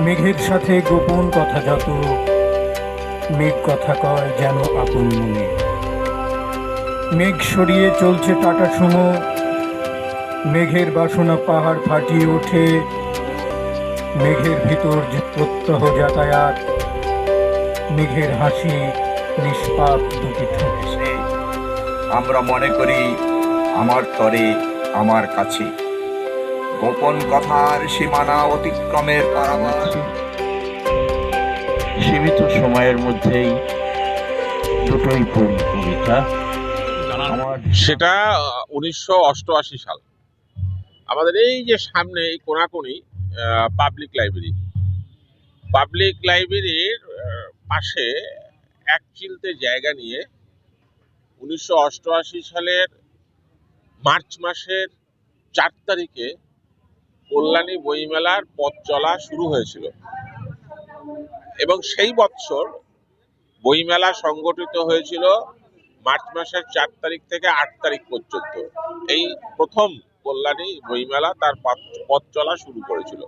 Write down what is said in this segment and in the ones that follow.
মেঘের সাথে গোপন কথা যত, মেঘ কথা কয় যেন আপন মনে। মেঘ সরিয়ে চলছে টাটা সুমো, মেঘের বাসনা পাহাড় ফাটিয়ে ওঠে, মেঘের ভিতর যে প্রত্যহ যাতায়াত, মেঘের হাসি নিষ্পাপ দুটি ঠোঁটে। আমরা মনে করি আমার তরে, আমার কাছে। গোপন কথার সীমানা অতিক্রমের পারাবার। সীমিত সময়ের মধ্যেই দুটোই কবিতা। সেটা উনিশশো অষ্টআশি সাল। আমাদের এই যে সামনে এই কোনাকুনি পাবলিক লাইব্রেরি পাবলিক লাইব্রেরির পাশে এক চিলতে জায়গা নিয়ে উনিশশো অষ্টআশি সালের মার্চ মাসের চার তারিখে কল্যাণী বইমেলার পথ চলা শুরু হয়েছিল। এবং সেই বৎসর বইমেলা সংগঠিত হয়েছিল মার্চ মাসের চার তারিখ থেকে আট তারিখ পর্যন্ত। এই প্রথম কল্যাণী বইমেলা তার পথ চলা শুরু করেছিল।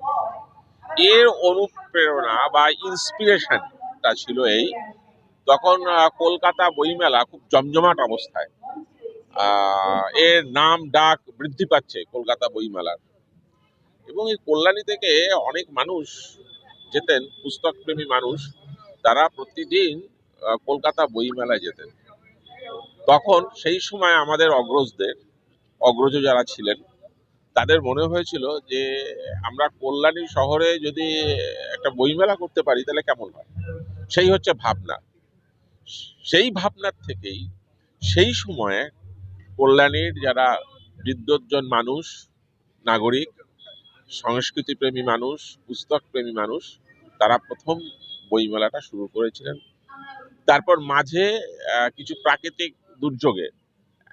এর অনুপ্রেরণা বা ইন্সপিরেশনটা ছিল এই, তখন কলকাতা বইমেলা খুব জমজমাট অবস্থায়। এর নাম ডাক বৃদ্ধি পাচ্ছে কলকাতা বইমেলার। এবং এই কল্যাণী থেকে অনেক মানুষ যেতেন, পুস্তকপ্রেমী মানুষ, তারা প্রতিদিন কলকাতা বইমেলায় যেতেন। তখন সেই সময় আমাদের অগ্রজদের, অগ্রজ যারা ছিলেন, তাদের মনে হয়েছিল যে, আমরা কল্যাণী শহরে যদি একটা বইমেলা করতে পারি, তাহলে কেমন হয়? সেই হচ্ছে ভাবনা। সেই ভাবনার থেকেই, সেই সময়ে কল্যাণীর যারা বিদ্যুৎজন মানুষ, নাগরিক সংস্কৃতিপ্রেমী মানুষ, পুস্তকপ্রেমী মানুষ, তারা প্রথম বইমেলাটা শুরু করেছিলেন। তারপর মাঝে কিছু প্রাকৃতিক দুর্যোগে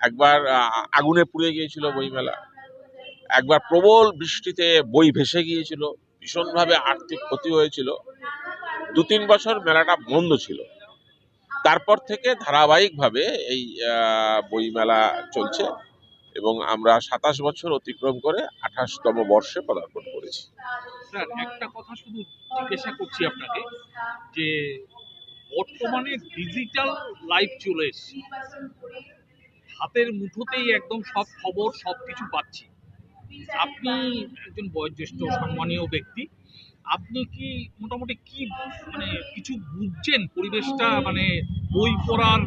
একবার আগুনে পুড়ে গিয়েছিল বইমেলা। একবার প্রবল বৃষ্টিতে বই ভেসে গিয়েছিল, ভীষণভাবে আর্থিক ক্ষতি হয়েছিল। দু তিন বছর মেলাটা বন্ধ ছিল। তারপর থেকে ধারাবাহিকভাবে এই বইমেলা চলছে। এবং আমরা সাতাশ বছর অতিক্রম করে আঠাশতম বর্ষে পদার্পণ করেছি। স্যার, একটা কথা শুধু জিজ্ঞাসা করছি আপনাকে, যে বর্তমানে ডিজিটাল লাইফ চলে এসছে। হাতের মুঠোতেই একদম সব খবর, সব কিছু পাচ্ছি। আপনি একজন বয়োজ্যেষ্ঠ সম্মানীয় ব্যক্তি, আপনি কি মোটামুটি কি মানে কিছু বুঝছেন? পরিবেশটা মানে বই পড়ার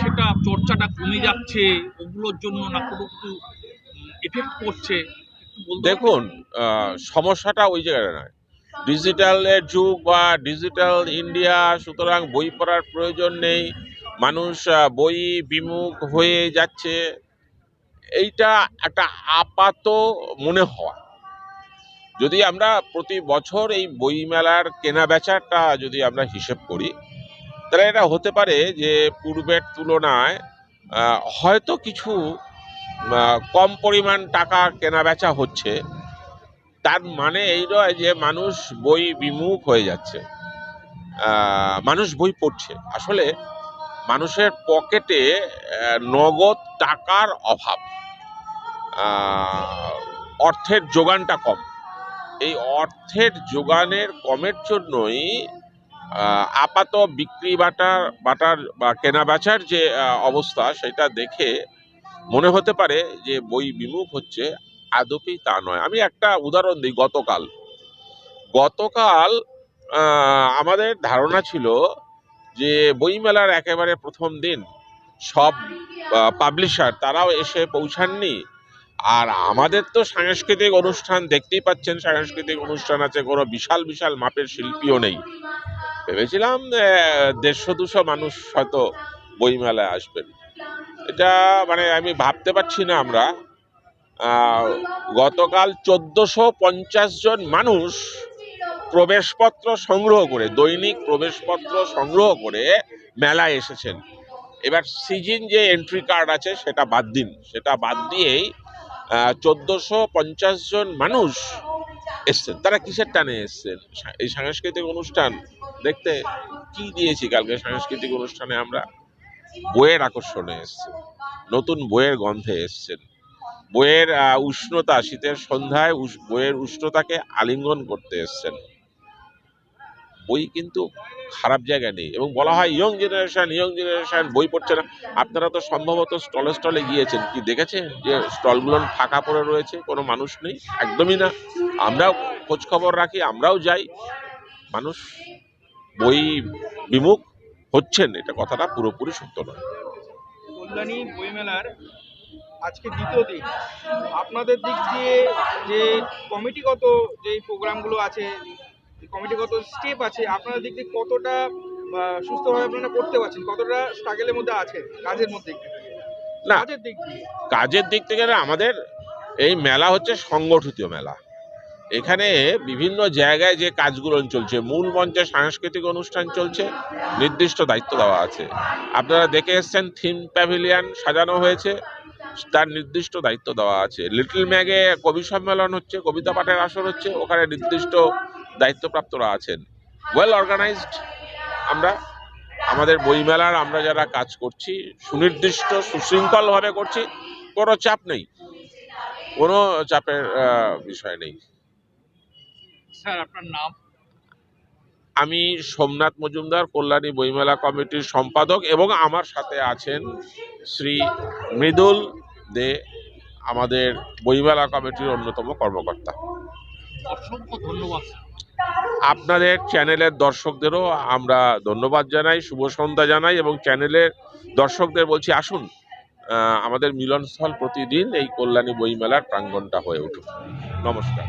সেটা চর্চাটা কমে যাচ্ছে ওগুলোর জন্য না কোনো কিছু এফেক্ট করছে একটু? দেখুন সমস্যাটা ওই জায়গায় নয়। ডিজিটালের যুগ বা ডিজিটাল ইন্ডিয়া, সুতরাং বই পড়ার প্রয়োজন নেই। মানুষ বই বিমুখ হয়ে যাচ্ছে। এইটা একটা আপাত মনে হওয়া। যদি আমরা প্রতি বছর এই বইমেলার কেনা বেচাটা যদি আমরা হিসেব করি, তাহলে এটা হতে পারে যে পূর্বের তুলনায় হয়তো কিছু কম পরিমাণ টাকা কেনা বেচা হচ্ছে। তার মানে এই নয় যে মানুষ বই বিমুখ হয়ে যাচ্ছে। মানুষ বই পড়ছে। আসলে মানুষের পকেটে নগদ টাকার অভাব। অর্থের যোগানটা কম। এই অর্থের যোগানের কমের জন্যই আপাত বিক্রি বাটার বাটার বা কেনা বেচার যে অবস্থা সেটা দেখে মনে হতে পারে যে বই বিমুখ হচ্ছে, আদপেই তা নয়। আমি একটা উদাহরণ দিই, গতকাল। গতকাল আমাদের ধারণা ছিল যে বইমেলার একেবারে প্রথম দিন সব পাবলিশার তারাও এসে পৌঁছাননি। আর আমাদের তো সাংস্কৃতিক অনুষ্ঠান দেখতেই পাচ্ছেন, সাংস্কৃতিক অনুষ্ঠান আছে, কোনো বিশাল বিশাল মাপের শিল্পীও নেই। ভেবেছিলাম দেড়শো, দুশো মানুষ হয়তো বইমেলায় আসবেন। এটা মানে আমি ভাবতে পারছি না আমরা। গতকাল চোদ্দশো পঞ্চাশ জন মানুষ প্রবেশপত্র সংগ্রহ করে, দৈনিক প্রবেশপত্র সংগ্রহ করে মেলায় এসেছেন। এবার সিজন যে এন্ট্রি কার্ড আছে, সেটা বাদ দিন। সেটা বাদ দিয়েই চোদ্দশো পঞ্চাশ জন মানুষ এসছেন। তারা কিসের টানে এসছেন? এই সাংস্কৃতিক অনুষ্ঠান? দেখতে কি দিয়েছি কালকে সাংস্কৃতিক অনুষ্ঠানে আমরা? বইয়ের আকর্ষণে এসছে। নতুন বইয়ের গন্ধে এসছেন। বইয়ের উষ্ণতা, শীতের সন্ধ্যায় বইয়ের উষ্ণতাকে আলিঙ্গন করতে এসছেন। বই কিন্তু খারাপ জায়গা নেই এবং বলা হয় ইয়ং জেনারেশন ইয়ং জেনারেশন বই পড়ছে না। আপনারা তো সম্ভবত স্টলে স্টলে গিয়েছেন। কি দেখেছেন যে স্টলগুলো ফাঁকা পড়ে রয়েছে? কোনো মানুষ নেই? একদমই না। আমরাও খোঁজখবর রাখি, আমরাও যাই। মানুষ বই বিমুখ হচ্ছেন এটা কথাটা পুরোপুরি সত্য নয়। কল্যাণী বইমেলার আজকে দ্বিতীয় দিন। আপনাদের দিক দিয়ে যে কমিটিগত যে প্রোগ্রামগুলো আছে কমিটিগত স্টেপ আছে আপনাদের দিক দিয়ে কতটা সুস্থভাবে আপনারা করতে পারছেন কতটা স্ট্রাগলের মধ্যে আছে কাজের মধ্যে না। কাজের দিক দিয়ে। কাজের দিক থেকে আমাদের এই মেলা হচ্ছে সংগঠিত মেলা। এখানে বিভিন্ন জায়গায় যে কাজগুলো চলছে, মূল মঞ্চে সাংস্কৃতিক অনুষ্ঠান চলছে, নির্দিষ্ট দায়িত্ব দেওয়া আছে। আপনারা দেখে এসছেন, থিম প্যাভিলিয়ান সাজানো হয়েছে, তার নির্দিষ্ট দায়িত্ব দেওয়া আছে। লিটল ম্যাগে কবি সম্মেলন হচ্ছে, কবিতা পাঠের আসর হচ্ছে, ওখানে নির্দিষ্ট দায়িত্বপ্রাপ্তরা আছেন। ওয়েল অর্গানাইজড আমরা, আমাদের বইমেলার আমরা যারা কাজ করছি, সুনির্দিষ্ট, সুশৃঙ্খলভাবে করছি, কোনো চাপ নেই। কোনো চাপের বিষয় নেই। স্যার আপনার নাম? আমি সোমনাথ মজুমদার কল্যাণী বইমেলা কমিটির সম্পাদক এবং আমার সাথে আছেন শ্রী মৃদুল দে আমাদের বইমেলা কমিটির অন্যতম কর্মকর্তা। অসংখ্য ধন্যবাদ আপনাদের চ্যানেলের দর্শকদেরও আমরা ধন্যবাদ জানাই শুভ সন্ধ্যা জানাই এবং চ্যানেলের দর্শকদের বলছি আসুন আমাদের মিলনস্থল প্রতিদিন এই কল্যাণী বইমেলার প্রাঙ্গণটা হয়ে উঠুক। নমস্কার।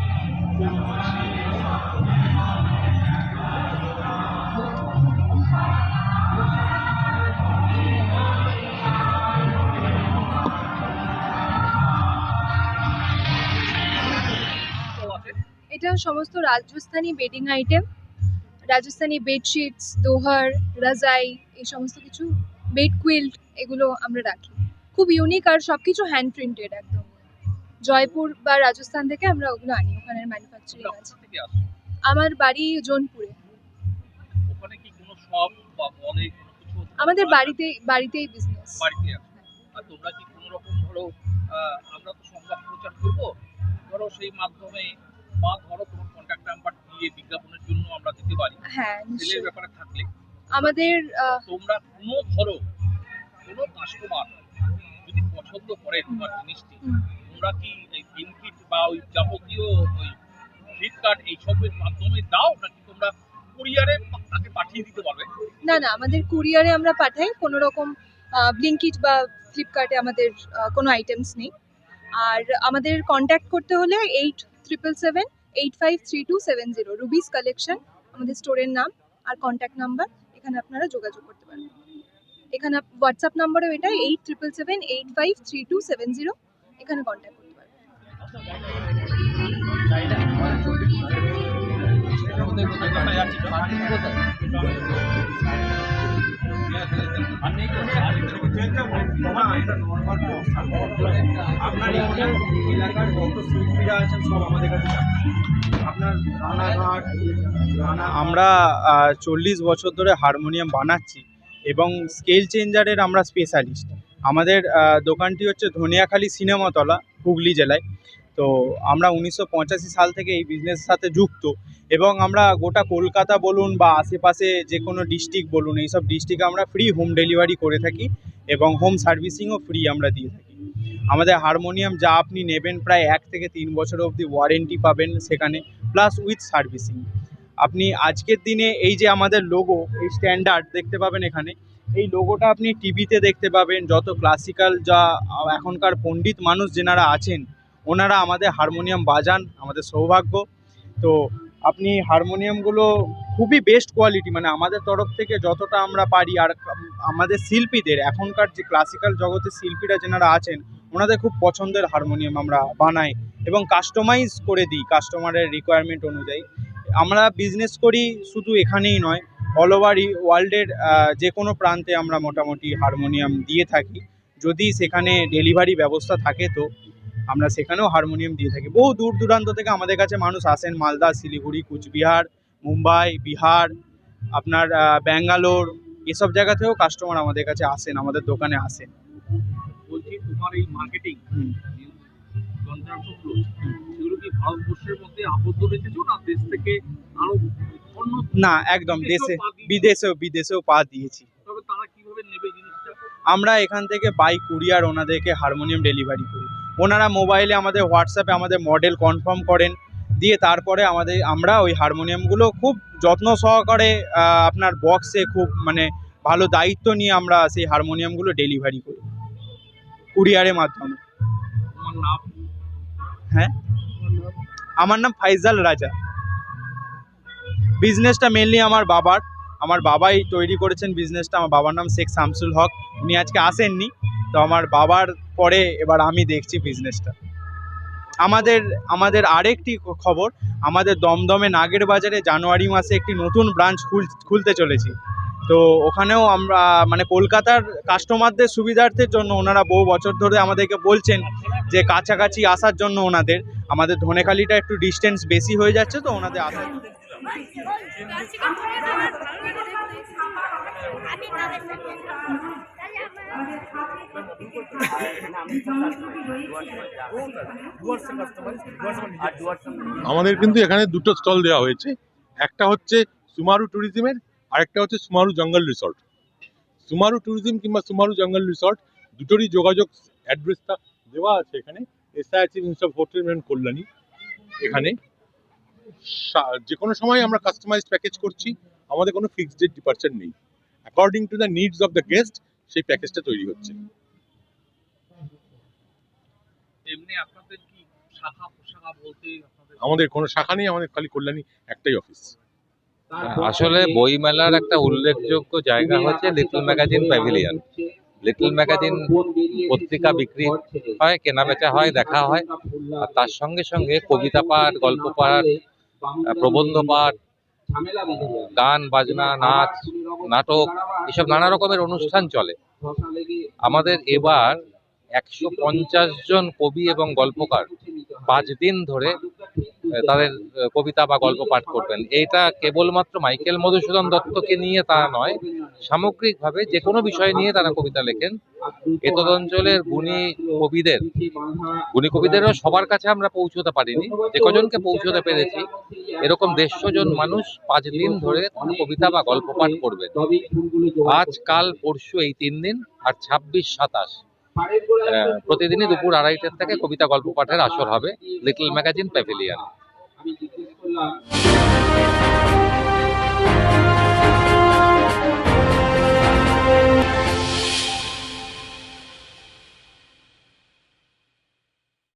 এটা সমস্ত Rajasthani bedding item Rajasthani bedsheets দোহার রাজাই এই সমস্ত কিছু বেড কুইল্ট এগুলো আমরা রাখি। খুব ইউনিক আর সব কিছু হ্যান্ড প্রিন্টেড একদম। জয়পুর বা রাজস্থান থেকে আমরা ওগুলো আনি ওখানের ম্যানুফ্যাকচারিং আছে? আমার বাড়ি জোনপুরে। ওখানে কি কোনো শপ বা মলে আমাদের বাড়িতেই বাড়িতেই বিজনেস বাড়িতে আর তোমরা কি কোনো রকম ধরো আমরা তো সংবাদ প্রচার করব ধরো সেই মাধ্যমে বা ধরো তোমার কন্ট্যাক্ট নাম্বার দিয়ে বিজ্ঞাপনের জন্য আমরা দিতে পারি হ্যাঁ সেলের ব্যাপারে থাকলে। আমাদের তোমরা কোনো ধরো কোনো কাস্টমার যদি পছন্দ করে তোমার জিনিসটি তোমরা কি এই ব্লিঙ্কিট বা ওই যাবতীয় ওই ফ্লিপকার্ট এইসবের মাধ্যমে দাও নাকি তোমরা কুরিয়ারে তাকে পাঠিয়ে দিতে পারবে? না না আমাদের কুরিয়ারে আমরা পাঠাই কোনো রকম ব্লিঙ্কিট বা ফ্লিপকার্টে আমাদের কোনো আইটেমস নেই। আর আমাদের কন্ট্যাক্ট করতে হলে eight triple seven eight five three two seven zero Ruby's collection আমাদের স্টোরের নাম আর কন্ট্যাক্ট নাম্বার এখানে আপনারা যোগাযোগ করতে পারেন এখানে হোয়াটসঅ্যাপ নাম্বারও এটা eight triple seven eight five three two seven zero এখানে কন্ট্যাক্ট করতে পারেন আপনার এলাকার যত শিল্পীরা আছেন সব আমাদের কাছে আপনার রানাঘাট রানা আমরা চল্লিশ বছর ধরে হারমোনিয়াম বানাচ্ছি এবং স্কেল চেঞ্জারের আমরা স্পেশালিস্ট আমাদের দোকানটি হচ্ছে ধনিয়াখালী সিনেমাতলা, হুগলি জেলায়। তো আমরা উনিশশো পঁচাশি সাল থেকে এই বিজনেসের সাথে যুক্ত এবং আমরা গোটা কলকাতা বলুন বা আশেপাশে যে কোনো ডিস্ট্রিক্ট বলুন এইসব ডিস্ট্রিক্টে আমরা ফ্রি হোম ডেলিভারি করে থাকি এবং হোম সার্ভিসিংও ফ্রি আমরা দিয়ে থাকি। আমাদের হারমোনিয়াম যা আপনি নেবেন প্রায় এক থেকে তিন বছর অবধি ওয়ারেন্টি পাবেন সেখানে প্লাস উইথ সার্ভিসিং আপনি আজকের দিনে এই যে আমাদের লোগো এই স্ট্যান্ডার্ড দেখতে পাবেন এখানে। এই লোগোটা আপনি টিভিতে দেখতে পাবেন, যত ক্লাসিক্যাল যা এখনকার পণ্ডিত মানুষ যেনারা আছেন ওনারা আমাদের হারমোনিয়াম বাজান, আমাদের সৌভাগ্য। তো আপনি হারমোনিয়ামগুলো খুবই বেস্ট কোয়ালিটি মানে আমাদের তরফ থেকে যতটা আমরা পারি, আর আমাদের শিল্পীদের, এখনকার যে ক্লাসিক্যাল জগতের শিল্পীরা যেনারা আছেন, ওনাদের খুব পছন্দের হারমোনিয়াম আমরা বানাই এবং কাস্টমাইজ করে দিই কাস্টমারের রিকোয়ারমেন্ট অনুযায়ী। আমরা বিজনেস করি শুধু এখানেই নয় অল ওভার ওয়ার্ল্ডের যে কোনো প্রান্তে আমরা মোটামুটি হারমোনিয়াম দিয়ে থাকি। যদি সেখানে ডেলিভারি ব্যবস্থা থাকে তো। আমরা সেখানেও হারমোনিয়াম দিয়ে থাকি। বহু দূর দূরান্ত থেকে আমাদের কাছে মানুষ আসেন। মালদা শিলিগুড়ি কুচবিহার মুম্বাই বিহার আপনার ব্যাঙ্গালোর এসব জায়গা থেকেও কাস্টমার আমাদের কাছে আসেন আমাদের দোকানে আসেন। বলছি তোমার এই মার্কেটিং যন্ত্রাংশগুলো সেগুলো কি ভারতবর্ষের মধ্যে আবদ্ধ রেখেছো না দেশ থেকে আরও না একদম দেশে বিদেশেও বিদেশেও পা দিয়েছি। তবে তারা কীভাবে নেবে জিনিসটা? আমরা এখান থেকে বাই কুরিয়ার ওনাদেরকে হারমোনিয়াম ডেলিভারি করি। ওনারা মোবাইলে আমাদের হোয়াটসঅ্যাপে আমাদের মডেল কনফার্ম করেন দিয়ে তারপরে আমাদের আমরা ওই হারমোনিয়ামগুলো খুব যত্ন সহকারে আপনার বক্সে খুব মানে ভালো দায়িত্ব নিয়ে আমরা সেই হারমোনিয়ামগুলো ডেলিভারি করি। কুরিয়ারের মাধ্যমে। হ্যাঁ? আমার নাম ফাইজাল রাজা। বিজনেসটা মেনলি আমার বাবার। আমার বাবাই তৈরি করেছেন বিজনেসটা আমার বাবার নাম শেখ শামসুল হক। উনি আজকে আসেননি। তো আমার বাবার পরে এবার আমি দেখছি বিজনেসটা আমাদের আমাদের আরেকটি খবর, আমাদের দমদমে নাগের বাজারে জানুয়ারি মাসে একটি নতুন ব্রাঞ্চ খুল, খুলতে চলেছি। তো ওখানেও আমরা মানে কলকাতার কাস্টমারদের সুবিধার্থের জন্য ওনারা বহু বছর ধরে আমাদেরকে বলছেন যে কাছাকাছি আসার জন্য ওনাদের। আমাদের ধনেখালিটা একটু ডিস্টেন্স বেশি হয়ে যাচ্ছে তো ওনাদের আসার আমাদের কিন্তু এখানে দুটো স্টল দেওয়া হয়েছে। একটা হচ্ছে সুমারু ট্যুরিজমের আরেকটা হচ্ছে সুমারু জঙ্গল রিসর্ট। সুমারু ট্যুরিজম কিংবা সুমারু জঙ্গল রিসর্ট দুটোরই যোগাযোগ অ্যাড্রেসটা দেওয়া আছে এখানে মিনিস্টার হোটেল কল্যাণী। এখানে সা- যে কোনো সময় আমরা কাস্টমাইজড প্যাকেজ করছি আমাদের কোনো ফিক্সড ডেট ডিপার্চার নেই। According to the needs of the guest সেই প্যাকেজটা তৈরি হচ্ছে। এমনি আপনাদের কি শাখা প্রশাখা বলতে আমাদের কোনো শাখা নেই আমাদের খালি কল্যাণী একটাই অফিস আসলে বইমেলার একটা উল্লেখযোগ্য জায়গা হচ্ছে little magazine pavilion little magazine পত্রিকা বিক্রি হয় কেনা বেচা হয় দেখা হয়। আর তার সঙ্গে সঙ্গে কবিতা পাঠ গল্প পাঠ প্রবন্ধ পাঠ গান বাজনা নাচ নাটক এসব নানা রকমের অনুষ্ঠান চলে। আমাদের এবার একশো পঞ্চাশ জন কবি এবং গল্পকার পাঁচ দিন ধরে তাদের কবিতা বা গল্প পাঠ করবেন। এটা কেবলমাত্র মাইকেল মধুসূদন দত্তকে নিয়ে তা নয়, সামগ্রিকভাবে যে কোনো বিষয় নিয়ে তারা কবিতা লেখেন। অঞ্চলের গুণী কবিদের, গুণী কবিদেরও সবার কাছে আমরা পৌঁছতে পারিনি। যে কজনকে পৌঁছতে পেরেছি, এরকম দেড়শো জন মানুষ পাঁচ দিন ধরে কবিতা বা গল্প পাঠ করবেন। আজ, কাল, পরশু এই তিন দিন আর ছাব্বিশ, সাতাশ। প্রতিদিনই দুপুর আড়াইটার থেকে কবিতা গল্প পাঠের আসর হবে, little magazine pavilion. Bendito es tu lado.